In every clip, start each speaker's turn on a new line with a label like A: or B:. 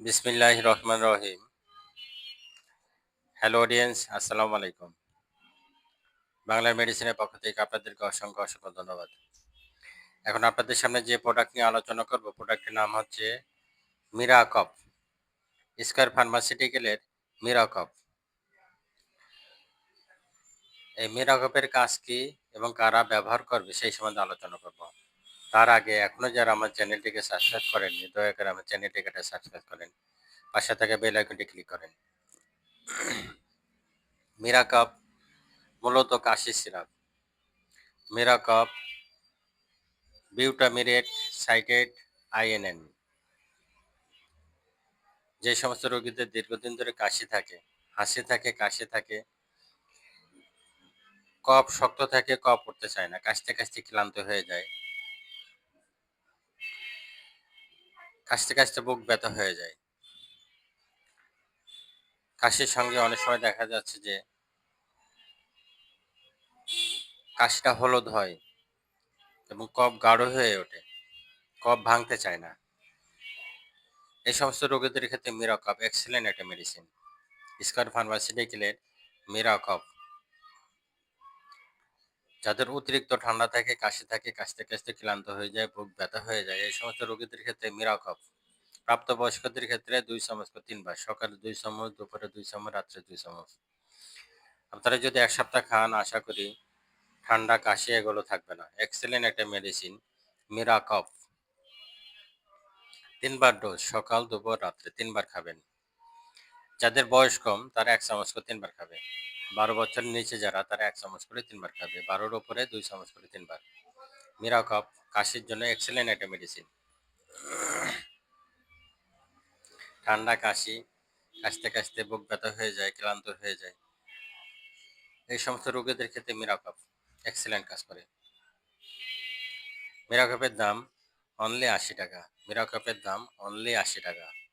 A: বিসমিল্লাহ রহমান রহিম। Hello audience আসসালামু আলাইকুম। বাংলা মেডিসিনের পক্ষ থেকে আপনাদেরকে অসংখ্য অসংখ্য ধন্যবাদ। এখন আপনাদের সামনে যে প্রোডাক্ট নিয়ে আলোচনা করব প্রোডাক্টের নাম হচ্ছে মিরাকপ স্কয়ার ফার্মাসিউটিক্যালের মিরাকপ এই মিরাকপের কাজ কি এবং কারা ব্যবহার করবে, সেই সম্বন্ধে আলোচনা করব। তার আগে এখনও যারা আমার চ্যানেলটিকে সাবস্ক্রাইব করেননি, দয়া করে আমার চ্যানেলটিকে সাবস্ক্রাইব করেন। পাশে থাকা বেল আইকনটি ক্লিক করেন। মিরাকাপ মূলত কাশি সিরাপ মিরাকাপ বিউটামিরেট সাইটেড আইএনএন যে সমস্ত রোগীদের দীর্ঘদিন ধরে কাশি থাকে, হাসি থাকে, কাশি থাকে কফ শক্ত থাকে কফ উঠতে চায় না, কাশতে কাশতে ক্লান্ত হয়ে যায়। কাশতে কাশতে বুক ব্যথা হয়ে যায়। কাশির সঙ্গে অনেক সময় দেখা যাচ্ছে যে, কাশিটা হলুদ হয় এবং কফ গাঢ় হয়ে ওঠে, কফ ভাঙতে চায় না। এই সমস্ত রোগীদের ক্ষেত্রে মিরাকপ এক্সেলেন্ট একটা মেডিসিন স্কট ফার্মাসিউটিক্যালের মিরাকপ যাদের অতিরিক্ত ঠান্ডা থাকে, কাশি থাকে, কাশতে কাশতে ক্লান্ত হয়ে যায়, বুক ব্যথা হয়ে যায়, এই সমস্ত রোগীদের ক্ষেত্রে মিরাকপ প্রাপ্তবয়স্কদের ক্ষেত্রে দুই চামচ তিনবার, সকালে দুই চামচ, দুপুরে দুই চামচ, রাত্রে দুই চামচ। আপনারা যদি এক সপ্তাহ খান, আশা করি ঠান্ডা, কাশি এগুলো থাকবে না। এক্সেলেন্ট একটা মেডিসিন মিরাকপ তিনবার ডোজ সকাল, দুপুর, রাত্রে তিনবার খাবেন। যাদের বয়স কম, তারা এক চামচ করে তিনবার খাবে। বারো বছরের নিচে যারা, তারা এক চামচ করে তিনবার খাবে। বারোর ওপরে দুই চামচ করে তিনবার। মিরা মিরাকপ কাশির জন্য এক্সেলেন্ট একটা মেডিসিন ঠান্ডা কাশি, কাশতে কাশতে বুক ব্যথা হয়ে যায়, ক্লান্ত হয়ে যায়। এই সমস্ত রোগীদের ক্ষেত্রে মিরাকপ এক্সেলেন্ট কাজ করে। মিরাকপের দাম অনলি আশি টাকা। মিরাকপের দাম অনলি আশি টাকা।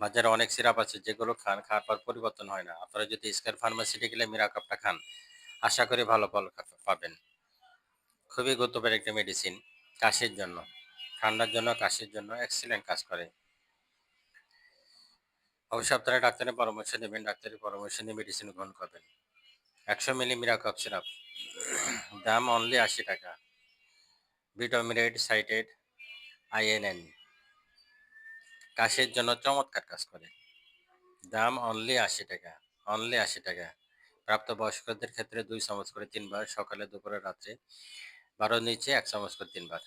A: বাজারে অনেক সিরাপ আছে, যেগুলো খান, খাওয়ার পর পরিবর্তন হয় না। আপনারা যদি স্কার ফার্মাসিউটিক্যালে মিরাকপটা খান, আশা করি ভালো ফল পাবেন। খুবই গুরুত্বপূর্ণ একটা মেডিসিন কাশির জন্য। ঠান্ডার জন্য, কাশির জন্য এক্সিলেন্ট কাজ করে। অবশ্যই আপনারা ডাক্তারের পরামর্শ নেবেন, ডাক্তারের পরামর্শ নিয়ে মেডিসিন গ্রহণ করবেন। একশো মিলি মিরাকপ সিরাপ দাম অনলি আশি টাকা। ভিটামিনেড সাইটেড আইএনএন কাশির জন্য চমৎকার কাজ করে। দাম অনলি আশি টাকা অনলি আশি টাকা। প্রাপ্তবয়স্কদের ক্ষেত্রে দুই চামচ করে তিনবার, সকালে, দুপুরে, রাত্রে। বারো নিচে এক চামচ করে তিনবার।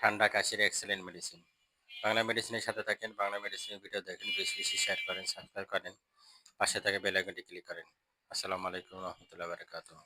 A: ঠান্ডা কাশির এক্সেলেন্ট মেডিসিন বাংলা মেডিসিনের সাথে থাকেন, বাংলা মেডিসিনের ভিডিও দেখেন, বেশি বেশি শেয়ার করেন সাবস্ক্রাইব করেন। পাশে থেকে বেল আইকনটি ক্লিক করেন। আসসালামু আলাইকুম রহমতুল্লাহ বারকাতুহ।